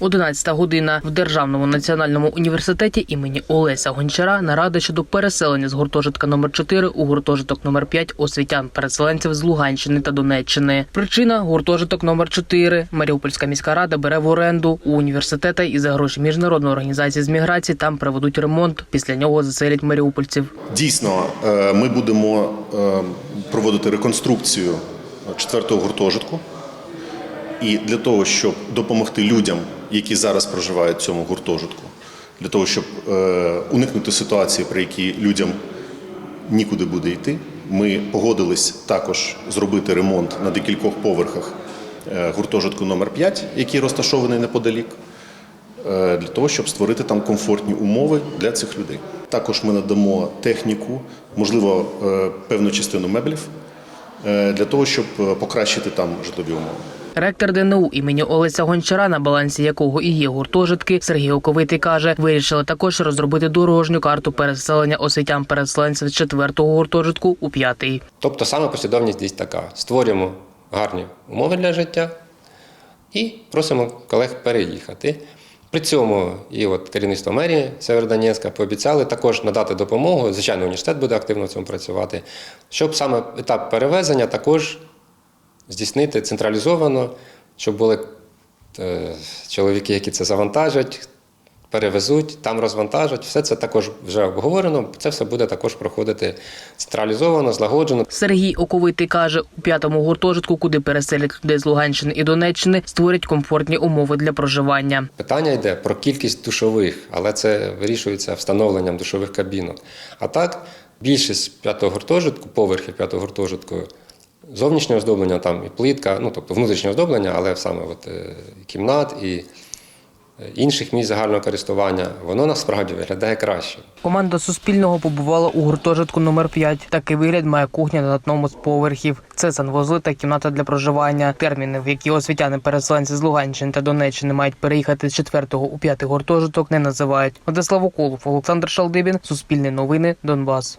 11 година в Державному національному університеті імені Олеся Гончара нарада щодо переселення з гуртожитка номер 4 у гуртожиток номер 5 освітян переселенців з Луганщини та Донеччини. Причина гуртожиток номер 4 Маріупольська міська рада бере в оренду у університета і за гроші міжнародної організації з міграції там проведуть ремонт. Після нього заселять маріупольців. Дійсно, е, ми будемо е, проводити реконструкцію четвертого гуртожитку. І для того, щоб допомогти людям, які зараз проживають в цьому гуртожитку, для того, щоб е, уникнути ситуації, при якій людям нікуди буде йти, ми погодились також зробити ремонт на декількох поверхах е, гуртожитку номер 5 який розташований неподалік е, для того, щоб створити там комфортні умови для цих людей. Також ми надамо техніку, можливо, певну частину меблів для того, щоб покращити там житлові умови. Ректор ДНУ імені Олеся Гончара, на балансі якого і є гуртожитки, Сергій Оковитий каже, вирішили також розробити дорожню карту переселення освітян переселенців з четвертого гуртожитку у п'ятий. Тобто саме послідовність десь така: створюємо гарні умови для життя і просимо колег переїхати. При цьому і от керівництво мерії Северодонецька пообіцяли також надати допомогу. Звичайно, університет буде активно в цьому працювати, щоб саме етап перевезення також здійснити централізовано, щоб були е, чоловіки, які це завантажать, перевезуть, там розвантажать. Все це також вже обговорено. Це все буде також проходити централізовано, злагоджено. Сергій Оковитий каже, у п'ятому гуртожитку, куди переселять людей з Луганщини і Донеччини, створять комфортні умови для проживання. Питання йде про кількість душових, але це вирішується встановленням душових кабінок. А так, більшість п'ятого гуртожитку, поверхів п'ятого гуртожитку, зовнішнє оздоблення, там і плитка, ну тобто внутрішнє оздоблення, але саме от, е, кімнат і е, інших місць загального користування, воно насправді виглядає краще. Команда Суспільного побувала у гуртожитку номер 5 Такий вигляд має кухня на одному з поверхів. Це санвузли та кімната для проживання. Терміни, в які освітяни переселенці з Луганщини та Донеччини мають переїхати з четвертого у п'ятий гуртожиток, не називають. Владислав Уколов, Олександр Шалдибін, Суспільне новини, Донбас.